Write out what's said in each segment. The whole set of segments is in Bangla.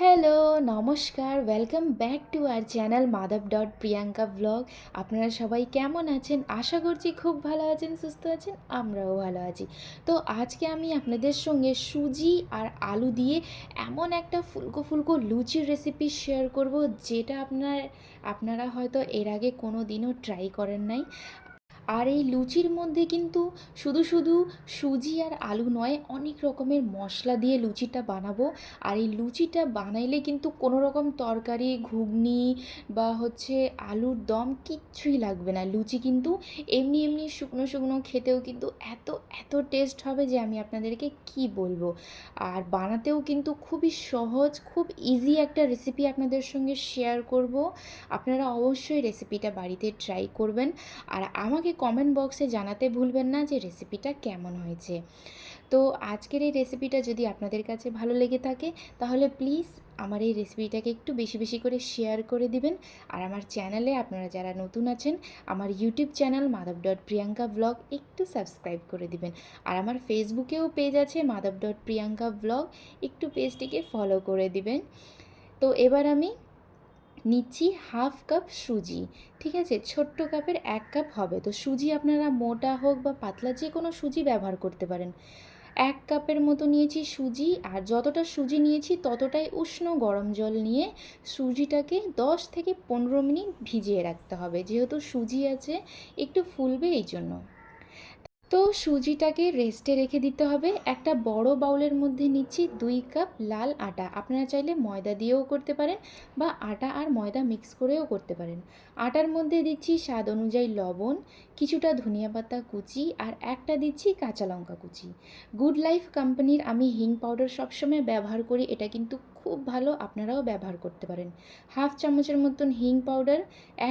হ্যালো নমস্কার welcome back to our channel Madhab dot Priyanka blog আপনারা সবাই কেমন আছেন? আশা করছি খুব ভালো আছেন, সুস্থ আছেন, আমরাও ভালো আছি। তো আজকে আমি আপনাদের সঙ্গে সুজি আর আলু দিয়ে এমন একটা ফুলকো ফুলকো লুচির রেসিপি শেয়ার করব, যেটা আপনার, আপনারা হয়তো এর আগে কোনো দিনও ট্রাই করেন নাই। আর এই লুচির মধ্যে কিন্তু শুধু শুধু সুজি আর আলু নয়, অনেক রকমের মশলা দিয়ে লুচিটা বানাবো। আর এই লুচিটা বানাইলে কিন্তু কোনো রকম তরকারি, ঘুগনি বা হচ্ছে আলুর দম কিচ্ছুই লাগবে না। লুচি কিন্তু এমনি এমনি শুকনো শুকনো খেতেও কিন্তু এত এত টেস্ট হবে যে আমি আপনাদেরকে কি বলব। আর বানাতেও কিন্তু খুবই সহজ, খুব ইজি একটা রেসিপি আপনাদের সঙ্গে শেয়ার করব। আপনারা অবশ্যই রেসিপিটা বাড়িতে ট্রাই করবেন। আর আমাকে কমেন্ট বক্সে জানাতে ভুলবেন না যে রেসিপিটা কেমন হয়েছে। তো আজকের এই রেসিপিটা যদি আপনাদের কাছে ভালো লেগে থাকে, তাহলে প্লিজ আমার এই রেসিপিটাকে একটু বেশি বেশি করে শেয়ার করে দিবেন। আর আমার চ্যানেলে আপনারা যারা নতুন আছেন, আমার YouTube channel Madhab dot Priyanka blog একটু সাবস্ক্রাইব করে দিবেন। আর আমার ফেসবুকেও পেজ আছে মাধব ডট প্রিয়াঙ্কা ব্লগ একটু পেজটিকে ফলো করে দিবেন। তো এবার আমি নিচ্ছি হাফ কাপ সুজি, ঠিক আছে? ছোট্ট কাপের এক কাপ হবে। তো সুজি আপনারা মোটা হোক বা পাতলা যে কোনো সুজি ব্যবহার করতে পারেন। এক কাপের মতো নিয়েছি সুজি, আর যতটা সুজি নিয়েছি ততটাই উষ্ণ গরম জল নিয়ে সুজিটাকে দশ থেকে পনেরো মিনিট ভিজিয়ে রাখতে হবে। যেহেতু সুজি আছে, একটু ফুলবে এই জন্য। তো সুজিটাকে রেস্টে রেখে দিতে হবে। একটা বড় বাউলের মধ্যে নিচ্ছি দুই কাপ লাল আটা। আপনারা চাইলে ময়দা দিয়েও করতে পারেন বা আটা আর ময়দা মিক্স করেও করতে পারেন। আটার মধ্যে দিচ্ছি স্বাদ অনুযায়ী লবণ, কিছুটা ধনিয়া পাতা কুচি আর একটা দিচ্ছি কাঁচা লঙ্কা কুচি। গুড লাইফ কোম্পানির আমি হিং পাউডার সবসময় ব্যবহার করি, এটা কিন্তু খুব ভালো আপনারাও ব্যবহার করতে পারেন। হাফ চামচের মতন হিং পাউডার,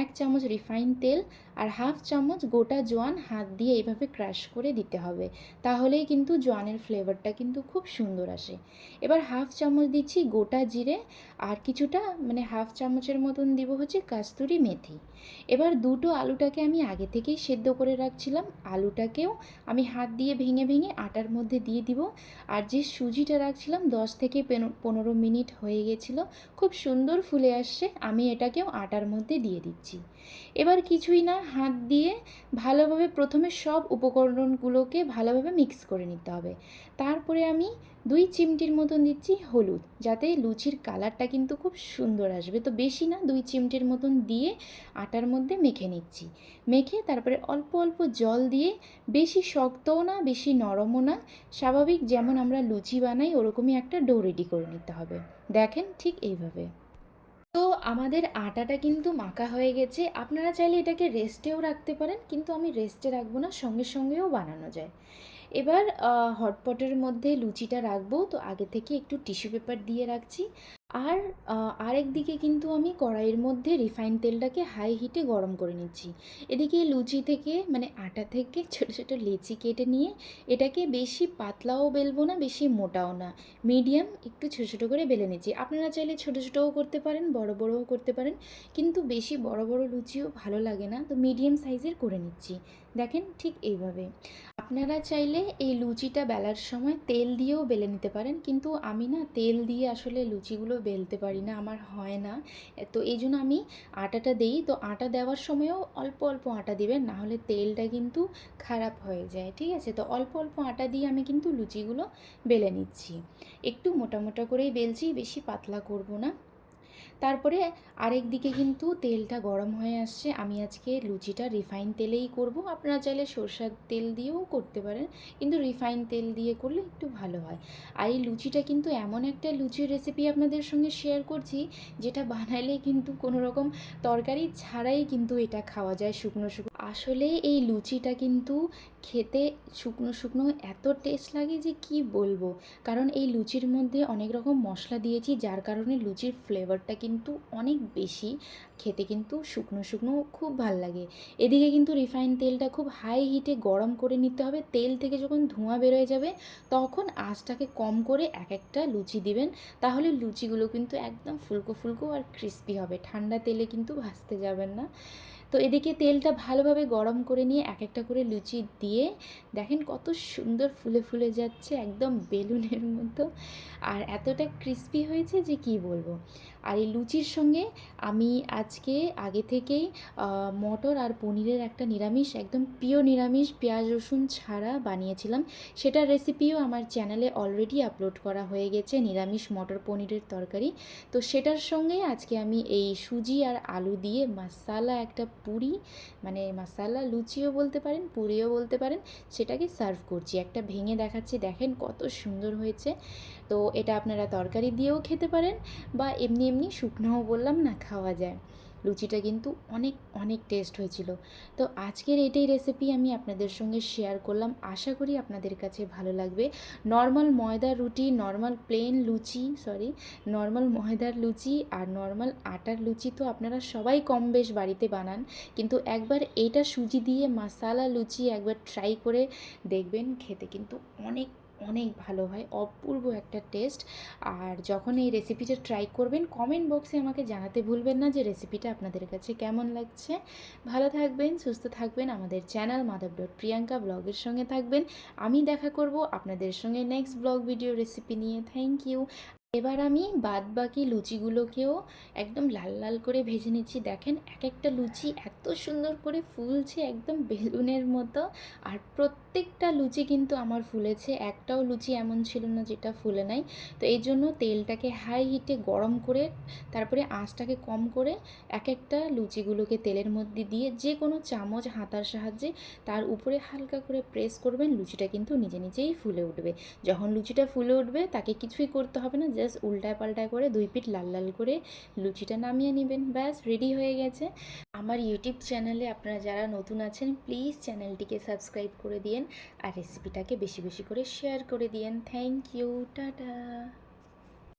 এক চামচ রিফাইন তেল আর হাফ চামচ গোটা জোয়ান হাত দিয়ে এইভাবে ক্রাশ করে দিতে হবে। তাহলেই কিন্তু জোয়ানের ফ্লেভারটা কিন্তু খুব সুন্দর আসে। এবার হাফ চামচ দিচ্ছি গোটা জিরে আর কিছুটা মানে হাফ চামচের মতন দিব হচ্ছে কাস্তুরি মেথি। এবার দুটো আলুটাকে আমি আগে থেকেই সেদ্ধ করে রাখছিলাম। আলুটাকেও আমি হাত দিয়ে ভেঙে ভেঙে আটার মধ্যে দিয়ে দিব। আর যে সুজিটা রাখছিলাম দশ থেকে পনেরো মিনিট হয়ে গেছিল। খুব সুন্দর ফুলে আসছে। আমি এটাকেও আটার মধ্যে দিয়ে দিচ্ছি। এবার কিছুই না, হাত দিয়ে ভালোভাবে প্রথমে সব উপকরণগুলোকে ভালোভাবে মিক্স করে নিতে হবে। তারপরে আমি দুই চিমটির মতন দিচ্ছি হলুদ, যাতে লুচির কালারটা কিন্তু খুব সুন্দর আসবে। তো বেশি না, দুই চিমটির মতন দিয়ে আটার মধ্যে মেখে নিচ্ছি। মেখে তারপরে অল্প অল্প জল দিয়ে বেশি শক্তও না, বেশি নরমও না, স্বাভাবিক যেমন আমরা লুচি বানাই ওরকমই একটা ডো রেডি করে নিতে হবে। দেখেন ঠিক এইভাবে। তো আমাদের আটাটা কিন্তু মাখা হয়ে গেছে। আপনারা চাইলে এটাকে রেস্টেও রাখতে পারেন, কিন্তু আমি রেস্টে রাখব না, সঙ্গে সঙ্গেও বানানো যায়। এবার হটপটের মধ্যে লুচিটা রাখব। তো আগে থেকে একটু টিস্যু পেপার দিয়ে রাখছি। আর আরেক দিকে কিন্তু আমি কড়াইয়ের মধ্যে রিফাইন তেলটাকে হাই হিটে গরম করে নিচ্ছি। এদিকে লুচি থেকে মানে আটা থেকে ছোটো ছোটো লেচি কেটে নিয়ে এটাকে বেশি পাতলাও বেলবো না, বেশি মোটাও না। মিডিয়াম একটু ছোটো ছোটো করে বেলে নিচ্ছি। আপনারা চাইলে ছোটো ছোটোও করতে পারেন, বড় বড়ও করতে পারেন। কিন্তু বেশি বড় বড় লুচিও ভালো লাগে না। তো মিডিয়াম সাইজের করে নিচ্ছি। দেখেন ঠিক এইভাবে। আপনারা চাইলে এই লুচিটা বেলার সময় তেল দিয়েও বেলে নিতে পারেন, কিন্তু আমি না তেল দিয়ে আসলে লুচিগুলো বেলতে পারি না, আমার হয় না। তো এই জন্য আমি আটাটা দিই, তো আটা দেওয়ার সময়ও অল্প অল্প আটা দিবেন, না হলে তেলটা কিন্তু খারাপ হয়ে যায়, ঠিক আছে? তো অল্প অল্প আটা দিয়ে আমি কিন্তু লুচিগুলো বেলে নিচ্ছি। একটু মোটা মোটা করেই বেলছি, বেশি পাতলা করব না। তারপরে আরেক দিকে কিন্তু তেলটা গরম হয়ে আসছে। আমি আজকে লুচিটা রিফাইন তেলেই করব। আপনারা চাইলে সরষার তেল দিয়েও করতে পারেন, কিন্তু রিফাইন তেল দিয়ে করলে একটু ভালো হয়। আর এই লুচিটা কিন্তু এমন একটা লুচির রেসিপি আপনাদের সঙ্গে শেয়ার করছি, যেটা বানাইলে কিন্তু কোনো রকম তরকারি ছাড়াই কিন্তু এটা খাওয়া যায় শুকনো শুকনো। আসলে এই লুচিটা কিন্তু খেতে শুকনো শুকনো এত টেস্ট লাগে যে কি বলব? কারণ এই লুচির মধ্যে অনেক রকম মশলা দিয়েছি, যার কারণে লুচির ফ্লেভারটা কিন্তু অনেক বেশি, খেতে কিন্তু শুকনো শুকনো খুব ভালো লাগে। এদিকে কিন্তু রিফাইন তেলটা খুব হাই হিটে গরম করে নিতে হবে, তেল থেকে যখন ধোঁয়া বেরোয় যাবে, তখন আঁচটাকে কম করে এক একটা লুচি দিবেন, তাহলে লুচিগুলো কিন্তু একদম ফুলকো ফুলকো আর ক্রিস্পি হবে, ঠান্ডা তেলে কিন্তু ভাজতে যাবেন না। তো এদিকে তেলটা ভালোভাবে গরম করে নিয়ে এক একটা করে লুচি দিয়ে দেখেন কত সুন্দর ফুলে ফুলে যাচ্ছে, একদম বেলুনের মতো। আর এতটা ক্রিস্পি হয়েছে যে কি বলব? আর এই লুচির সঙ্গে আমি আজকে আগে থেকেই মটর আর পনিরের একটা নিরামিষ, একদম পিওর নিরামিষ পেঁয়াজ, রসুন ছাড়া বানিয়েছিলাম। সেটার রেসিপিও আমার চ্যানেলে অলরেডি আপলোড করা হয়ে গেছে, নিরামিষ মটর পনিরের তরকারি। তো সেটার সঙ্গে আজকে আমি এই সুজি আর আলু দিয়ে মাসালা একটা পুরি মানে মাসালা লুচিও বলতে পারেন, পুরিও বলতে পারেন, সেটাকে সার্ভ করছি। একটা ভেঙে দেখাচ্ছি, দেখেন কত সুন্দর হয়েছে। তো এটা আপনারা তরকারি দিয়েও খেতে পারেন বা এমনি এমনি শুকনোও বললাম না খাওয়া যায়। লুচিটা কিন্তু অনেক অনেক টেস্ট হয়েছিল। তো আজকের এটাই রেসিপি আমি আপনাদের সঙ্গে শেয়ার করলাম। আশা করি আপনাদের কাছে ভালো লাগবে। নর্মাল ময়দার রুটি নর্মাল প্লেন লুচি সরি নর্মাল ময়দার লুচি আর নর্মাল আটার লুচি তো আপনারা সবাই কম বেশ বাড়িতে বানান। কিন্তু একবার এটা সুজি দিয়ে মাসালা লুচি একবার ট্রাই করে দেখবেন, খেতে কিন্তু অনেক অনেক ভালো হয়, অপূর্ব একটা টেস্ট আর যখন এই রেসিপিটা ট্রাই করবেন কমেন্ট বক্সে আমাকে জানাতে ভুলবেন না যে রেসিপিটা আপনাদের কাছে কেমন লাগছে। ভালো থাকবেন, সুস্থ থাকবেন। আমাদের চ্যানেল মাধব ডট প্রিয়াঙ্কা ব্লগের সঙ্গে থাকবেন। আমি দেখা করব আপনাদের সঙ্গে নেক্সট ব্লগ ভিডিও রেসিপি নিয়ে। থ্যাংক ইউ এবার আমি বাদ বাকি লুচিগুলোকেও একদম লাল লাল করে ভেজে নিচ্ছি। দেখেন এক একটা লুচি এত সুন্দর করে ফুলছে, একদম বেলুনের মতো। আর প্রত্যেকটা লুচি কিন্তু আমার ফুলেছে। একটাও লুচি এমন ছিল না যেটা ফুলে নাই। তো এই জন্য তেলটাকে হাই হিটে গরম করে, তারপরে আঁচটাকে কম করে এক একটা লুচিগুলোকে তেলের মধ্যে দিয়ে যে কোনো চামচ হাতার সাহায্যে তার উপরে হালকা করে প্রেস করবেন। লুচিটা কিন্তু নিজে নিজেই ফুলে উঠবে। যখন লুচিটা ফুলে উঠবে, তাকে কিছুই করতে হবে না জাস্ট উল্টায় পাল্টায় করে দুই পিঠ লাল লাল করে লুচিটা নামিয়ে নেবেন। ব্যাস রেডি হয়ে গেছে। আমার ইউটিউব চ্যানেলে আপনারা যারা নতুন আছেন প্লিজ চ্যানেলটিকে সাবস্ক্রাইব করে দিয়েন আর রেসিপিটাকে বেশি বেশি করে শেয়ার করে দিয়েন। Thank you tata.